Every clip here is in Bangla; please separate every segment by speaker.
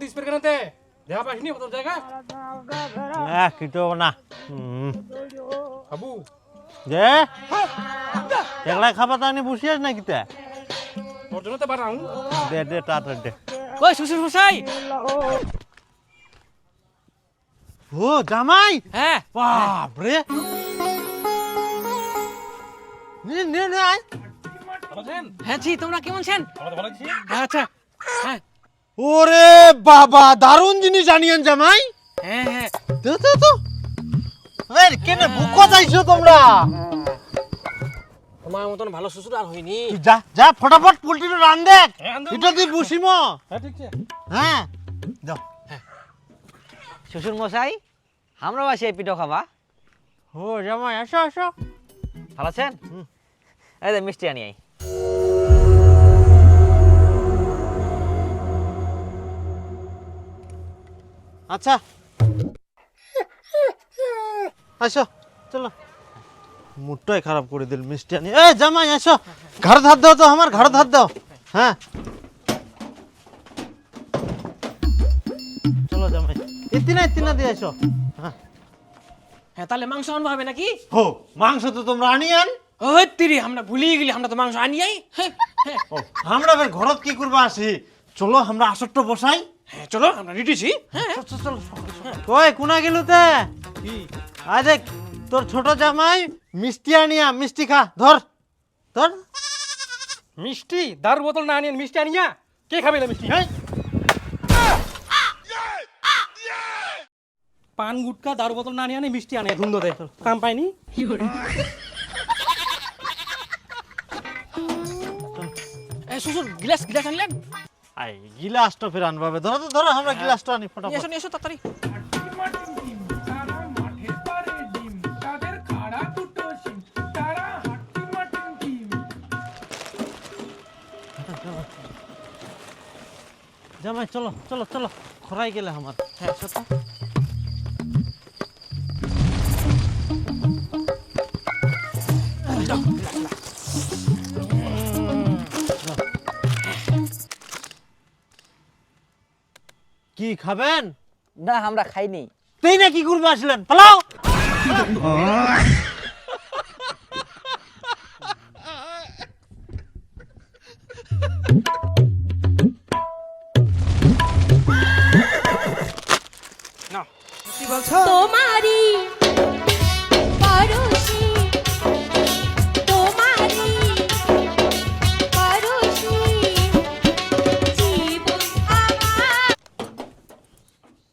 Speaker 1: দিস পের কেনতে দেখা পাইনি তোর জায়গা?
Speaker 2: হ্যাঁ কিটো না।
Speaker 1: বাবু।
Speaker 2: যে? একলা খাবার তানি বসিয়াস না কিতা
Speaker 1: তোর জন্য তো বানাও।
Speaker 2: দে দে তাড়াতাড়ি দে।
Speaker 3: কই শ্বশুর মশাই?
Speaker 2: ও জামাই!
Speaker 3: হ্যাঁ।
Speaker 2: বাপ রে! নে নে নে আয়।
Speaker 3: হ্যাঁ জি তোমরা কেমন আছেন?
Speaker 1: ভালো ভালো আছি।
Speaker 3: হ্যাঁ, আচ্ছা হ্যাঁ।
Speaker 2: ওরে বাবা দারুণ জিনিস জানিয়েন জামাই।
Speaker 3: হ্যাঁ হ্যাঁ।
Speaker 2: তো তো তো। কেন বুকো যাইছো তোমরা?
Speaker 3: তোমার মতন ভালো শ্বশুর আর হয়নি।
Speaker 2: যা যা ফটাফট পোল্ট্রিটা রান দেখ।
Speaker 1: হ্যাঁ।
Speaker 2: এটা তুই বসিম।
Speaker 1: হ্যাঁ ঠিক আছে।
Speaker 2: হ্যাঁ যাও
Speaker 4: শ্বশুর মশাই আমরা বাসি এই পিঠো খাবা।
Speaker 2: ও জামাই আসো আসো।
Speaker 4: ভালো আছেন? এই মিষ্টি আনি আই।
Speaker 2: আচ্ছা। আসো চলো। মুডটাই খারাপ করে দিল মিষ্টি আনি। এ জামাই আসো। ঘাড় ধার দাও তো আমার ঘাড় ধার দাও। হ্যাঁ। চলো জামাই। ইতিনা ইতিনা দিয়ে আসো। হ্যাঁ।
Speaker 3: হ্যাঁ তাহলে মাংস আনব হবে নাকি?
Speaker 2: হো মাংস তো তোমরা আনি আন।
Speaker 3: ওই তিরি আমরা ভুলিয়ে গেলি আমরা তো মাংস আনি আই। হ্যাঁ। হ্যাঁ।
Speaker 2: ও আমরা ঘরত কি করবা আসি? চলো আমরা আসরটা বসাই।
Speaker 3: হ্যাঁ চলো আমরা রেডিছি হ্যাঁ
Speaker 2: কই কোনা গেল তে? আয় দেখ তোর ছোট জামাই মিষ্টি আনিয়া মিষ্টি খা ধর ধর।
Speaker 1: মিষ্টি? দারুর বোতল না আনিয়ে মিষ্টি আনিয়া? কে খাবে না মিষ্টি? হ্যাঁ পান গুটকা দারু বোতল না আনিয়ে মিষ্টি আনে ধুন্দো দে। কাম পাইনি?
Speaker 3: এ, শ্বশুর গ্লাস গ্লাস আনলেন?
Speaker 2: আই গিলাসটা ফের আনবাবে। ধরো তো ধরো আমরা গিলাসটা আনি ফটাফট।
Speaker 3: এসো এসো তাড়াতাড়ি।
Speaker 2: জামাই চলো চলো চলো। খরাই গেলে আমার। হ্যাঁ সত্য। কি খাবেন?
Speaker 4: না আমরা খাইনি।
Speaker 2: তুই না কি করব আসলেন? পালাও!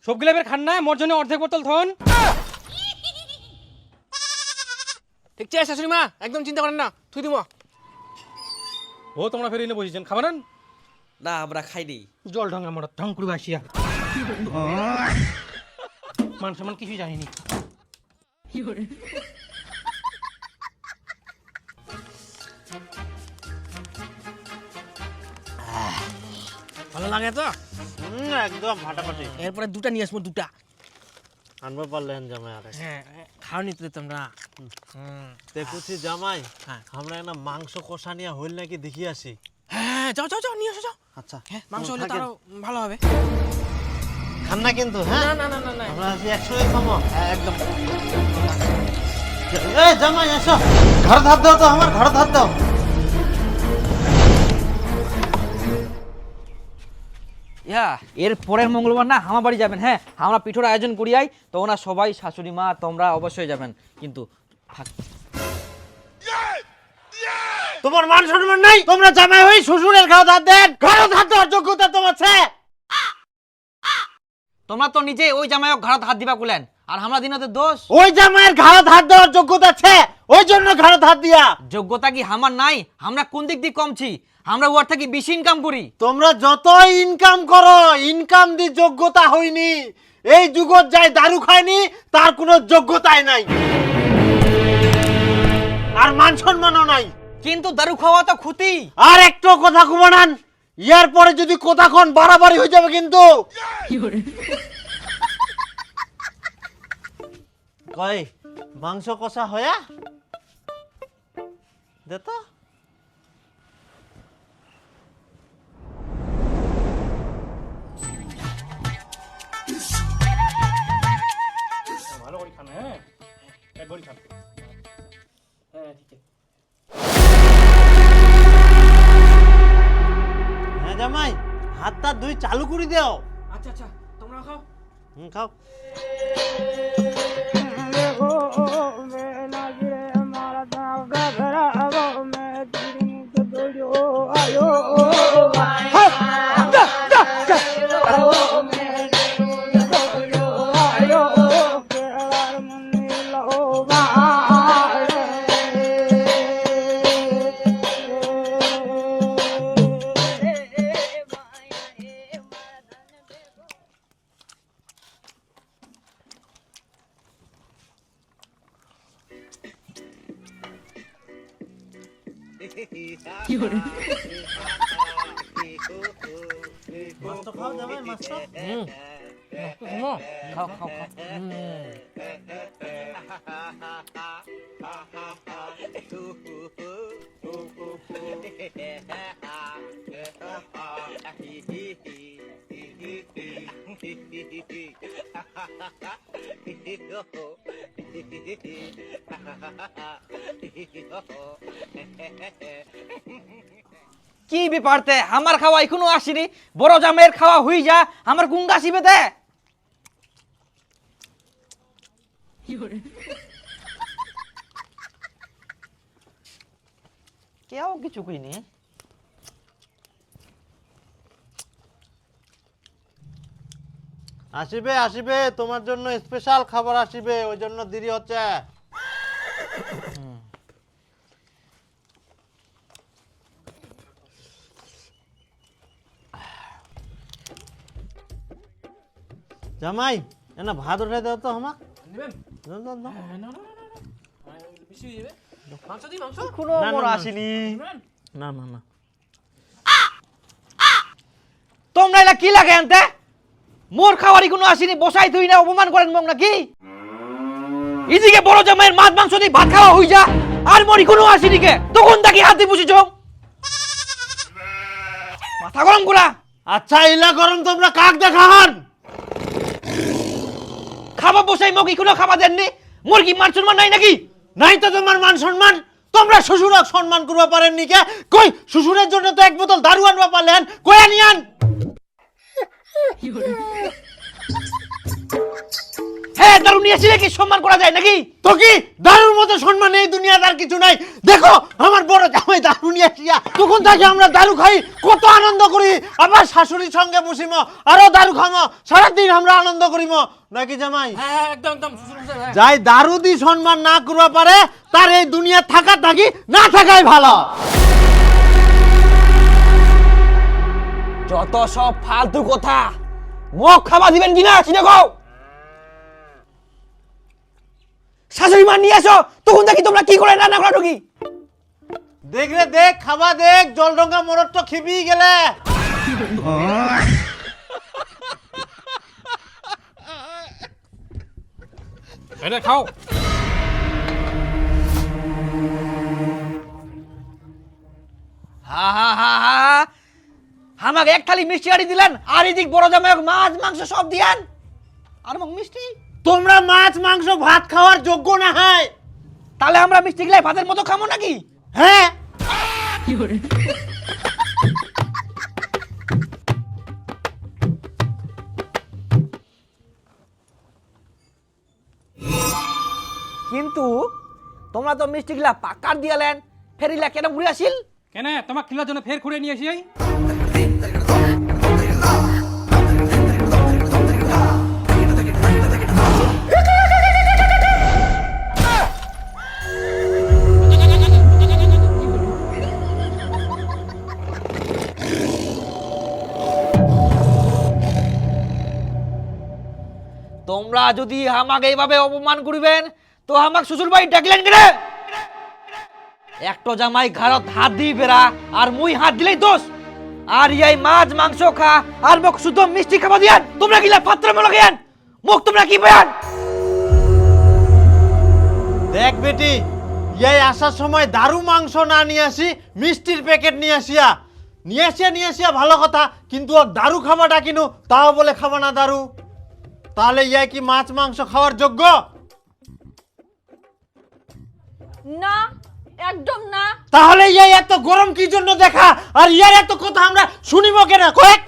Speaker 1: সবগুলো এবার খান না মোর জন্য অর্ধেক বোতল থন
Speaker 3: ঠিক আছে শাশুড়ি মা একদম চিন্তা করেন না তুই দিব।
Speaker 1: ও তোমরা ফের এনে বসেছেন খাবার
Speaker 4: না? আমরা খাইনি
Speaker 1: জল ঢঙ্গা মোটা ঢং করে আসিয়া মান সম্মান কিছুই জানিনি
Speaker 3: ভালো লাগে তো?
Speaker 2: একদম ফাটাফাটি।
Speaker 3: এরপরে দুটা নিয়ে আসব দুটা।
Speaker 2: আনব পারলেন জামাই আরে
Speaker 3: হ্যাঁ খাওয়ানি তো দিতাম না হুম।
Speaker 2: দেখুছি জামাই
Speaker 3: হ্যাঁ।
Speaker 2: আমরা একটা মাংস কষা নিয়ে হইল নাকি দেখি আসি।
Speaker 3: হ্যাঁ যাও যাও যাও নিয়ে এসো যাও।
Speaker 2: আচ্ছা।
Speaker 3: হ্যাঁ মাংস হলে। তারও ভালো হবে।
Speaker 2: খান না কিন্তু হ্যাঁ?
Speaker 3: না না না না
Speaker 2: আমরা আছি একশোই খামো।
Speaker 3: হ্যাঁ, একদম।
Speaker 2: এ জামাই এসো। ঘর ধার দাও তো আমার ঘর ধার দাও।
Speaker 4: ইয়া এর পরের মঙ্গলবার না আমার বাড়ি যাবেন হ্যাঁ? আমরা পিঠোর আয়োজন করি আই তো ওনার সবাই শাশুড়ি মা তোমরা অবশ্যই যাবেন। কিন্তু
Speaker 2: তোমার মান সম্মান নাই? তোমরা জামাই হই শ্বশুরের ঘর ধার দেন। ঘর ধার দেওয়ার যোগ্যতা তোমার আছে।
Speaker 4: তোমরা তো নিজে ওই জামাইক ঘাড়ত হাত দিবা কুলেন আর আমরা দিনতে দোষ।
Speaker 2: ওই জামাইয়ের ঘর ধার দেওয়ার যোগ্যতা আছে। ওই জন্য ঘর ধার দিয়া।
Speaker 4: যোগ্যতা কি আমার নাই? আমরা কোন দিক দিয়ে কমছি? আমরা ওয়ার থেকে বেশি ইনকাম করি।
Speaker 2: তোমরা যতই ইনকাম করো ইনকাম দি যোগ্যতা হয়নি এই যুগত যাই দারু খায়নি তার কোনো যোগ্যতাই নাই। আর মান সম্মানও নাই।
Speaker 4: কিন্তু দারু খাওয়া তো ক্ষতি।
Speaker 2: আর একটু কথা কুমানান ইয়ার পরে যদি কথাক্ষণ বাড়াবাড়ি হয়ে যাবে কিন্তু। কই মাংস কষা হয়া? দে তো। চালু করে দাও
Speaker 3: আচ্ছা আচ্ছা তোমরা খাও
Speaker 2: হুম খাও মাছ তো খাও জামাই মাছ তো
Speaker 4: খাও খাও কি ব্যাপারতে আমার খাওয়া এখনও আসেনি। বড় জামের খাওয়া হই যা। আমার গুঙ্গা আসিবে দে। কেউ কিছু কইনি।
Speaker 2: আসিবে আসিবে তোমার জন্য স্পেশাল খাবার আসিবে ওই জন্য দেরি হচ্ছে। জামাই এনা ভাত উঠে দাও তো আমাক।
Speaker 3: না না না
Speaker 4: তোমরা কি লাগে আনতে? মোর খাওয়ারই কোনো আসেনি বসাই তুই না অপমান করেন মগ নাকি? এদিকে বড় জামাইয়ের মাছ মাংস দিয়ে ভাত খাওয়া হই যা আর মরি কোনো আসেনি কে? তখন তাকে হাতে বুঝেছ মাথা গরম করা।
Speaker 2: আচ্ছা ইলা গরম তোমরা কাক দেখান
Speaker 4: খাবার বসাই মগ কোনো খাবার দেননি? মোর কি মান সম্মান নাই নাকি?
Speaker 2: নাই তো তোমার মান সম্মান। তোমরা শ্বশুরক সম্মান করবা পারেননি কে? কই শ্বশুরের জন্য তো এক বোতল দারু আনবা পারলেন। কই আনিয়ান?
Speaker 4: হ্যাঁ দারুণ কি? সম্মান করা যায় নাকি?
Speaker 2: তো কি? দারুর মতো সম্মান এই দুনিয়াতে আর কিছু নাই। দেখো আমার বড় জামাই দারু নিয়ে তখন থেকে আমরা দারু খাই কত আনন্দ করি। আবার শাশুড়ির সঙ্গে বসিম আরও দারু খামো সারাদিন আমরা আনন্দ করিম। নাকি জামাই?
Speaker 3: হ্যাঁ হ্যাঁ একদম একদম হ্যাঁ।
Speaker 2: যাই দারু দি সম্মান না করবা পারে তার এই দুনিয়া থাকা থাকি না থাকাই ভালো।
Speaker 4: যত সব ফালতু কথা মগ খাবার দিবেন কিনা চিনে কও শাশুড়ি মা নিয়ে আসো তখন দেখি তোমরা কি করে রান্না করা ঢুকি
Speaker 2: দেখ রে দেখ খাবা দেখ জল ডঙ্গা মোরর তো খিবি গেলে।
Speaker 1: এটা খাও।
Speaker 4: হা হা হা হা। আমাকে এক থালি মিষ্টি আড়ি দিলেন আর এদিক বড় জামাই মাছ মাংস সব দিয়ান। আর মগ মিষ্টি?
Speaker 2: তোমরা মাছ মাংস ভাত খাওয়ার যোগ্য না হয়।
Speaker 4: তাহলে আমরা মিষ্টি গিলাই ভাতের মতো খাব নাকি?
Speaker 2: হ্যাঁ।
Speaker 4: কিন্তু তোমরা তো মিষ্টি গিলা পাকার দিয়ালেন ফেরিলা কেন ঘুরে আসিল?
Speaker 1: কেন, তোমাক খিলার জন্য ফের খুঁড়ে নিয়ে এই?
Speaker 4: তোমরা যদি আমাকে এইভাবে অপমান করিবেন, তো আমাক শ্বশুর বাড়ি ডাকলেন কেন একটা জামাই ঘাড়ত হাত দিই বেড়া আর মুই হাত দিলেই দোষ। আর ইয়াই মাছ মাংস খা আর মোক শুধু মিষ্টি খাবা দিয়ান। তোমরা গিলা পাত্র মনে গিয়ান মুখ তোমরা কি পেয়ান
Speaker 2: দেখ বেটি ইয়াই আসার সময় দারু মাংস না নিয়ে আসি মিষ্টির প্যাকেট নিয়ে আসিয়া। নিয়ে আসিয়া নিয়ে আসিয়া ভালো কথা কিন্তু ও দারু খাবাটা কিনু তাও বলে খাবা না দারু। তাহলে ইয়াই কি মাছ মাংস খাওয়ার যোগ্য?
Speaker 5: না একদম না।
Speaker 2: তাহলে ইয়া এত গরম কি জন্য দেখা? আর ইয়ার এত কথা আমরা শুনিব কেনা? কয়েক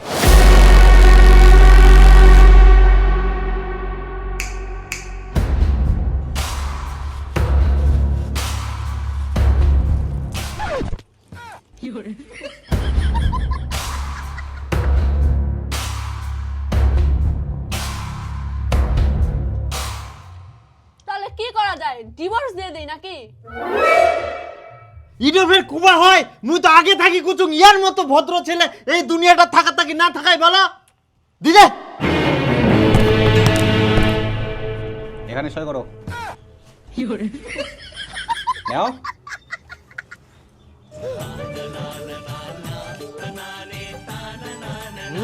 Speaker 5: তাহলে কি করা যায়? ডিভোর্স দিয়ে দেই নাকি?
Speaker 2: ইডো ফের কুবা হয় মুই তো আগে থাকি কুচুং ইয়ার মতো ভদ্র ছেলে এই দুনিয়াটা থাকা থাকি না থাকাই ভালো। দিদে!
Speaker 6: এখানে সই করো। নাও।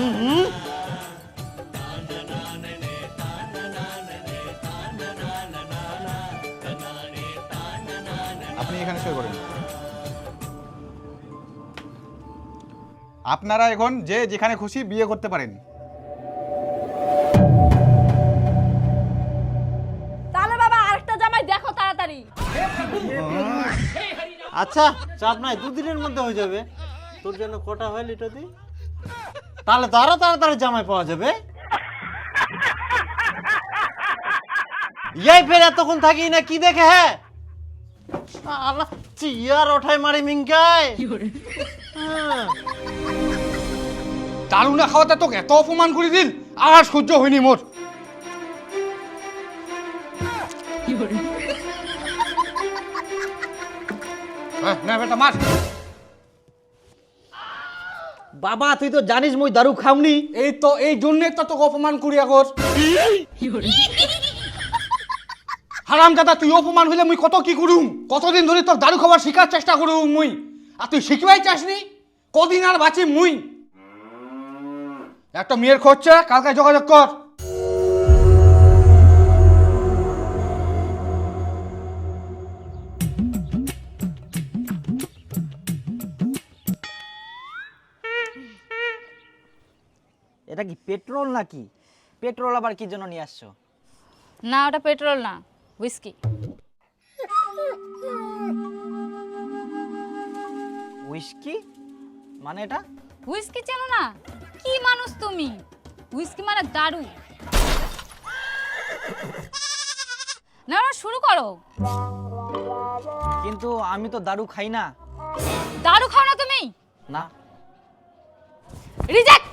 Speaker 6: আপনি আপনারা এখন যে যেখানে খুশি বিয়ে করতে পারেন।
Speaker 5: তাহলে বাবা আরেকটা জামাই দেখো তাড়াতাড়ি।
Speaker 2: আচ্ছা চাপ নাই দুদিনের মধ্যে হয়ে যাবে। তোর জন্য কটা হয় লিটো দি? তাহলে তো আরও তাড়াতাড়ি জামাই পাওয়া যাবে। ইয়াই ফের এতক্ষণ থাকি না কি দেখে হ্যাঁ আল্লাহ চিয়ার ওঠাই মারি মিঙ্কায় হ্যাঁ।
Speaker 7: দারু না খাওয়াতে তোকে এত অপমান করে দিল? আর সহ্য হয়নি মোর। না বেটা মার।
Speaker 4: বাবা তুই তো জানিস মই দারু খাওনি।
Speaker 7: এই তো এই জন্যে তো তোকে অপমান করি আগর হারাম দাদা তুই অপমান হইলে মুই কত কি করুম? কতদিন ধরে তোর দারু খাবার শিখার চেষ্টা করুম মুই? আর তুই শিখবাই চাসনি? কদিন আর বাঁচি মুই? একটা মেয়ের খরচা কালকে যোগাযোগ কর।
Speaker 4: এটা কি পেট্রোল নাকি? পেট্রোল আবার কি জন্য নিয়ে আসছো?
Speaker 8: না ওটা পেট্রোল না হুইস্কি।
Speaker 4: উইস্কি মানে এটা?
Speaker 8: হুইস্কি চেনো না? কি মানুষ তুমি? হুইস্কি মানে দারু। না শুরু করো।
Speaker 4: কিন্তু আমি তো দারু খাই না।
Speaker 8: দারু খাও না তুমি?
Speaker 4: না।
Speaker 8: রিজেক্ট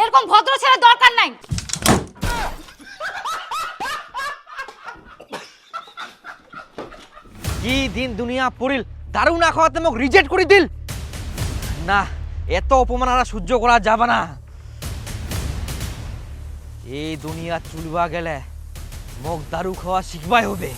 Speaker 8: এরকম ভদ্র ছেলে দরকার নাই।
Speaker 4: কি দিন দুনিয়া পড়িল দারু না খাওয়াতে মোক রিজেক্ট করে দিল? না। এত অপমান আর সহ্য করা যাবে না। এই দুনিয়া চুলবা গেলে মোক দারু খাওয়া শিখবাই হবে।